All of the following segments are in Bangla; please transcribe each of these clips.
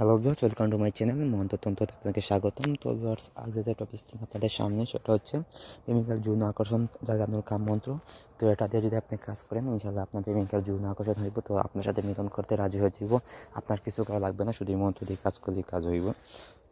Hello viewers welcome to my channel Mohanta Tantra আপনাকে স্বাগতম। তো ভিউয়ার্স আজ যে টপিকটি আপনাদের সামনে, সেটা হচ্ছে প্রেমিকার যৌন আকর্ষণ জাগানোর কাম মন্ত্র। তো এটা দিয়ে যদি আপনি কাজ করেন ইনশাল্লাহ আপনার প্রেমিকার যৌন আকর্ষণ হইব। তো আপনার সাথে মিলন করতে রাজি হয়ে যাব আপনার কিছু করা লাগবে না শুধু মন্ত্র দিয়ে কাজ করলেই কাজ হইব।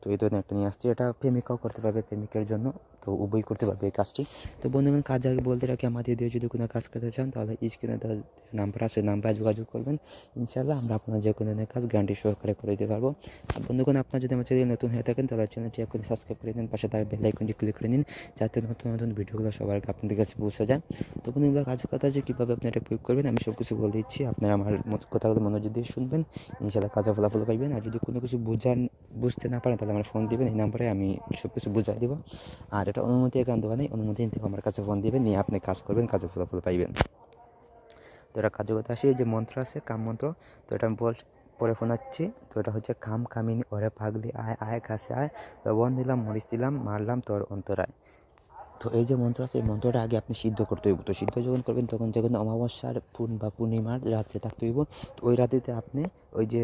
তো এই ধরনের একটা নিয়ে আসছি। এটা প্রেমিকাও করতে পারবে প্রেমিকের জন্য। তো উভয় করতে পারবে এই কাজটি। তো বন্ধুগণ, কাজ আগে বলতে রাখি, আমাদের দিয়ে যদি কোনো কাজ করতে চান, তাহলে স্ক্রিনে দেওয়া নাম্বার আছে নাম্বারে যোগাযোগ করবেন। ইনশাল্লাহ আমরা আপনার যে কোনো কাজ গ্যারান্টি সহকারে করে দিতে পারব। আর বন্ধুগণ, আপনার যদি আমার চ্যানেল নতুন হয়ে থাকেন, তাহলে চ্যানেলটি এখন সাবস্ক্রাইব করে দিন, পাশে থাকা বেল ক্লিক করে নিন, যাতে নতুন নতুন ভিডিওগুলো সবার আপনাদের কাছে পৌঁছে যায়। তো বন্ধুগুলো কাজ কথা যে কীভাবে আপনি এটা প্রয়োগ করবেন, আমি সব কিছু বলে দিচ্ছি। আপনারা আমার কথাগুলো মনোযোগ দিয়ে শুনবেন। ইনশাল্লাহ কাজে ফলাফল পাইবেন। আর যদি কোনো কিছু বুঝান বুঝতে না পারেন, তাহলে আমার ফোন দিবেন, এই নাম্বারে আমি সব কিছু বুঝাই দেবো। আর এটা অনুমতি একান্ত নেই, অনুমতি নিতে আমার কাছে ফোন দিবেন, নিয়ে আপনি কাজ করবেন কাজে ফলাফল পাইবেন। তো এটা কার্যকতা আসি যে মন্ত্র আছে, কাম মন্ত্র, তো এটা আমি বল, পরে শোনাচ্ছি তো এটা হচ্ছে খাম কামিনী, ওরে পাগলি, আয় আয়, কাছে আয়। লবণ দিলাম, মরিচ দিলাম, মারলাম, তোর অন্তরায়। তো এই যে মন্ত্র আছে, এই মন্ত্রটা আগে আপনি সিদ্ধ করতে হইব। তো সিদ্ধ যখন করবেন, তখন যখন অমাবস্যার পূর্ণ বা পূর্ণিমার রাত্রে থাকতে হইব, তো ওই রাত্রিতে আপনি ওই যে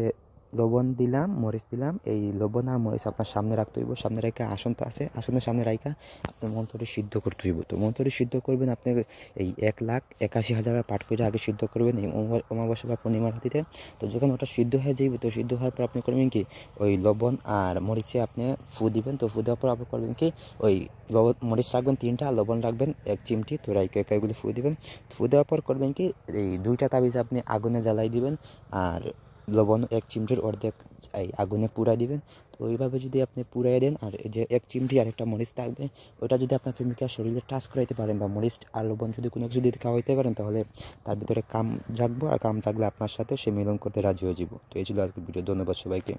লবণ দিলাম, মরিচ দিলাম, এই লবণ আর মরিচ আপনার সামনে রাখতে হইব। সামনে রেখে আসনটা আছে, আসনের সামনে রাখা আপনার মন্ত্রটি সিদ্ধ করতে হইব। তো মন্ত্রটি সিদ্ধ করবেন আপনি এই এক লাখ একাশি হাজার পাঠ করে আগে সিদ্ধ করবেন এই অমা- অমাবস্যা বা পূর্ণিমার রাতিতে। তো যখন ওটা সিদ্ধ হয়ে যাইব, তো সিদ্ধ হওয়ার পর আপনি করবেন কি, ওই লবণ আর মরিচে আপনি ফু দিবেন। তো ফু দেওয়ার পর আপনি করবেন কি, ওই লবণ, মরিচ রাখবেন তিনটা আর লবণ রাখবেন এক চিমটি, তো রাইকে এগুলো ফু দিবেন। ফু দেওয়ার পর করবেন কি, এই দুইটা তাবিজ আপনি আগুনে জ্বালাই দিবেন। আর লবণ এক চিমটির অর্ধেক, এই আগুনে পুরা দিবেন। তো ওইভাবে যদি আপনি পুরাই দেন, আর যে এক চিমটি আর একটা মরিচ থাকবে ওটা যদি আপনার প্রেমিকার শরীরে টাচ করাইতে পারেন বা মরিচ আর লবণ যদি কোনো কিছু দিতে খাওয়াইতে পারেন, তাহলে তার ভিতরে কাম জাগবো, আর কাম জাগলে আপনার সাথে সে মিলন করতে রাজি হয়ে যাব তো এই ছিল আজকে ভিডিও, ধন্যবাদ সবাইকে।